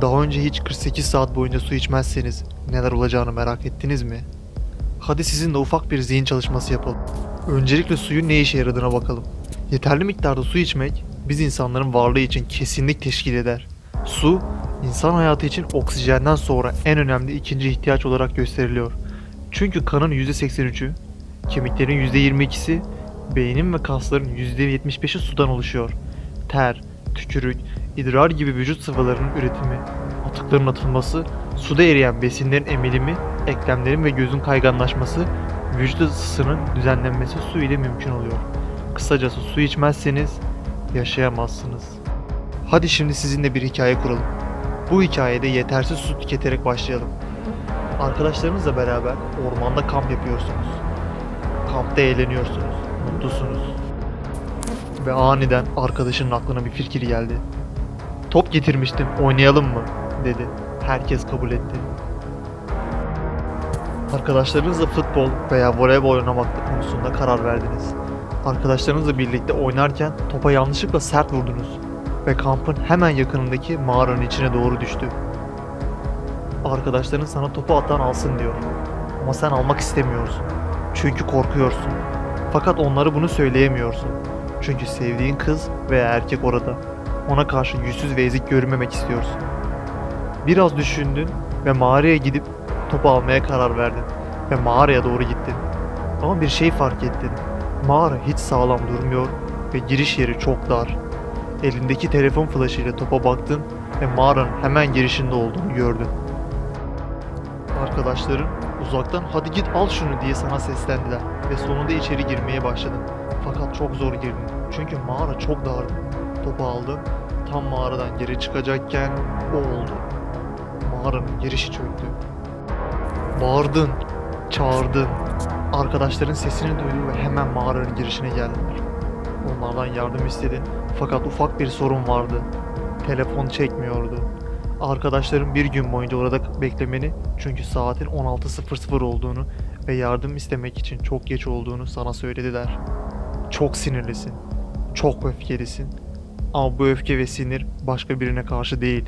Daha önce hiç 48 saat boyunca su içmezseniz neler olacağını merak ettiniz mi? Hadi sizinle ufak bir zihin çalışması yapalım. Öncelikle suyun ne işe yaradığına bakalım. Yeterli miktarda su içmek biz insanların varlığı için kesinlik teşkil eder. Su, insan hayatı için oksijenden sonra en önemli ikinci ihtiyaç olarak gösteriliyor. Çünkü kanın %83'ü, kemiklerin %22'si, beynin ve kasların %75'i sudan oluşuyor. Ter, tükürük, idrar gibi vücut sıvılarının üretimi, atıkların atılması, suda eriyen besinlerin emilimi, eklemlerin ve gözün kayganlaşması, vücut ısısının düzenlenmesi su ile mümkün oluyor. Kısacası su içmezseniz yaşayamazsınız. Hadi şimdi sizinle bir hikaye kuralım. Bu hikayede yetersiz su tüketerek başlayalım. Arkadaşlarınızla beraber ormanda kamp yapıyorsunuz. Kampta eğleniyorsunuz, mutlusunuz. Ve aniden arkadaşının aklına bir fikir geldi. Top getirmiştim, oynayalım mı? dedi. Herkes kabul etti. Arkadaşlarınızla futbol veya voleybol oynamakta konusunda karar verdiniz. Arkadaşlarınızla birlikte oynarken topa yanlışlıkla sert vurdunuz ve kampın hemen yakınındaki mağaranın içine doğru düştü. Arkadaşların sana topu atan alsın diyor. Ama sen almak istemiyorsun. Çünkü korkuyorsun. Fakat onlara bunu söyleyemiyorsun. Çünkü sevdiğin kız veya erkek orada. Ona karşı yüzsüz ve ezik görünmemek istiyorsun. Biraz düşündün ve mağaraya gidip topu almaya karar verdin. Ve mağaraya doğru gittin. Ama bir şey fark ettin. Mağara hiç sağlam durmuyor ve giriş yeri çok dar. Elindeki telefon flaşıyla topa baktın ve mağaranın hemen girişinde olduğunu gördün. Arkadaşların uzaktan hadi git al şunu diye sana seslendiler ve sonunda içeri girmeye başladın. Fakat çok zor girdin çünkü mağara çok dardı. Topu aldın, tam mağaradan geri çıkacakken o oldu. Mağaranın girişi çöktü. Bağırdın, çağırdın. Arkadaşların sesini duydu ve hemen mağaranın girişine geldiler. Onlardan yardım istedin fakat ufak bir sorun vardı. Telefon çekmiyordu. Arkadaşların bir gün boyunca orada beklemeni çünkü saatin 16.00 olduğunu ve yardım istemek için çok geç olduğunu sana söylediler. Çok sinirlisin. Çok öfkelisin. Ama bu öfke ve sinir başka birine karşı değil.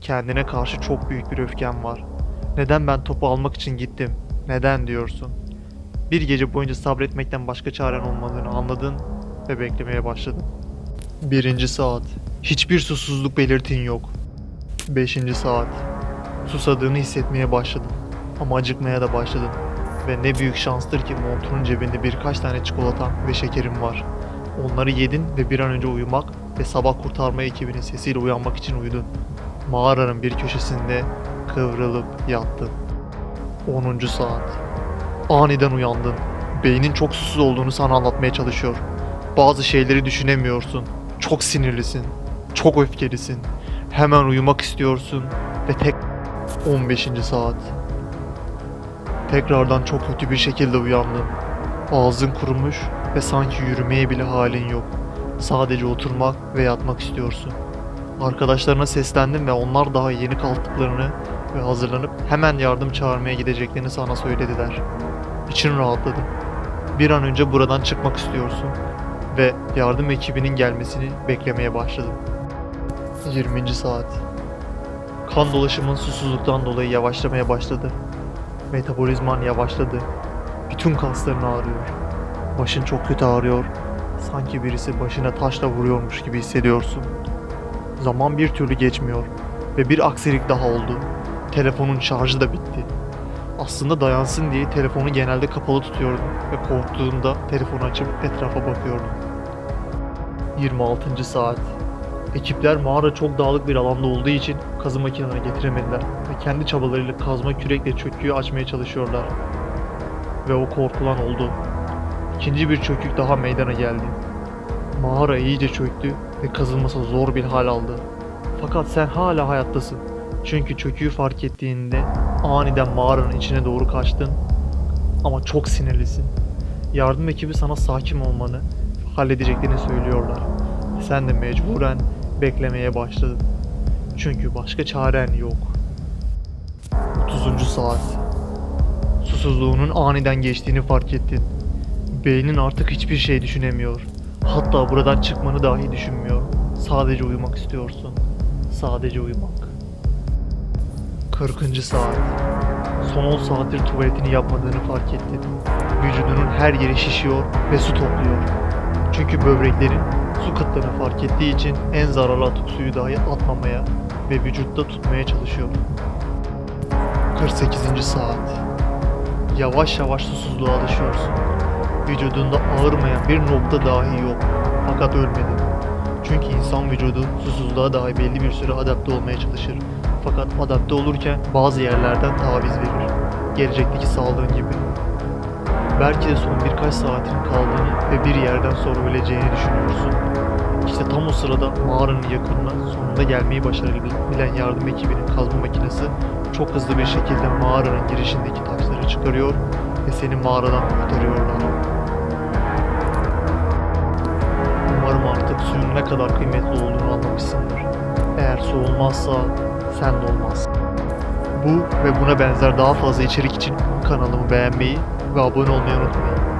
Kendine karşı çok büyük bir öfken var. Neden ben topu almak için gittim? Neden diyorsun? Bir gece boyunca sabretmekten başka çaren olmadığını anladın ve beklemeye başladın. Birinci saat. Hiçbir susuzluk belirtin yok. Beşinci saat. Susadığını hissetmeye başladın. Ama acıkmaya da başladın. Ve ne büyük şanstır ki montunun cebinde birkaç tane çikolata ve şekerim var. Onları yedin ve bir an önce uyumak ve sabah kurtarma ekibinin sesiyle uyanmak için uyudun. Mağaranın bir köşesinde kıvrılıp yattın. 10. saat. Aniden uyandın. Beynin çok susuz olduğunu sana anlatmaya çalışıyor. Bazı şeyleri düşünemiyorsun. Çok sinirlisin. Çok öfkelisin. Hemen uyumak istiyorsun ve tek 15. saat. Tekrardan çok kötü bir şekilde uyandın. Ağzın kurumuş ve sanki yürümeye bile halin yok. Sadece oturmak ve yatmak istiyorsun. Arkadaşlarına seslendin ve onlar daha yeni kalktıklarını ve hazırlanıp hemen yardım çağırmaya gideceklerini sana söylediler. İçin rahatladı. Bir an önce buradan çıkmak istiyorsun ve yardım ekibinin gelmesini beklemeye başladın. 20. saat. Kan dolaşımın susuzluktan dolayı yavaşlamaya başladı. Metabolizman yavaşladı. Bütün kasların ağrıyor. Başın çok kötü ağrıyor. Sanki birisi başına taşla vuruyormuş gibi hissediyorsun. Zaman bir türlü geçmiyor ve bir aksilik daha oldu. Telefonun şarjı da bitti. Aslında dayansın diye telefonu genelde kapalı tutuyordum ve korktuğunda telefonu açıp etrafa bakıyordum. 26. saat. Ekipler mağara çok dağlık bir alanda olduğu için kazı makinelerini getiremediler kendi çabalarıyla kazma kürekle çöküğü açmaya çalışıyorlar. Ve o korkulan oldu. İkinci bir çökük daha meydana geldi. Mağara iyice çöktü ve kazılması zor bir hal aldı. Fakat sen hala hayattasın. Çünkü çöküğü fark ettiğinde aniden mağaranın içine doğru kaçtın. Ama çok sinirlisin. Yardım ekibi sana sakin olmanı, halledeceklerini söylüyorlar. Sen de mecburen beklemeye başladın. Çünkü başka çaren yok. 30. saat. Susuzluğunun aniden geçtiğini fark ettin. Beynin artık hiçbir şey düşünemiyor. Hatta buradan çıkmanı dahi düşünmüyor. Sadece uyumak istiyorsun. Sadece uyumak. 40. saat. Son 10 saattir tuvaletini yapmadığını fark etti. Vücudunun her yeri şişiyor ve su topluyor. Çünkü böbreklerin su kıtlığını fark ettiği için en zararlı atık suyu dahi atmamaya ve vücutta tutmaya çalışıyor. 48. saat. Yavaş yavaş susuzluğa alışıyorsun. Vücudunda ağırmayan bir nokta dahi yok. Fakat ölmedin. Çünkü insan vücudu susuzluğa dahi belli bir süre adapte olmaya çalışır. Fakat adapte olurken bazı yerlerden taviz verir. Gelecekteki sağlığın gibi. Belki de son birkaç saatin kaldığını ve bir yerden sonra öleceğini düşünüyorsun. İşte tam o sırada mağaranın yakınına sonunda gelmeyi başarabilen yardım ekibinin kazma makinesi çok hızlı bir şekilde mağaranın girişindeki taşları çıkarıyor ve seni mağaradan kurtarıyorlar. Umarım artık suyun ne kadar kıymetli olduğunu anlamışsındır. Eğer su olmazsa sen de olmazsın. Bu ve buna benzer daha fazla içerik için kanalımı beğenmeyi ve abone olmayı unutmayın.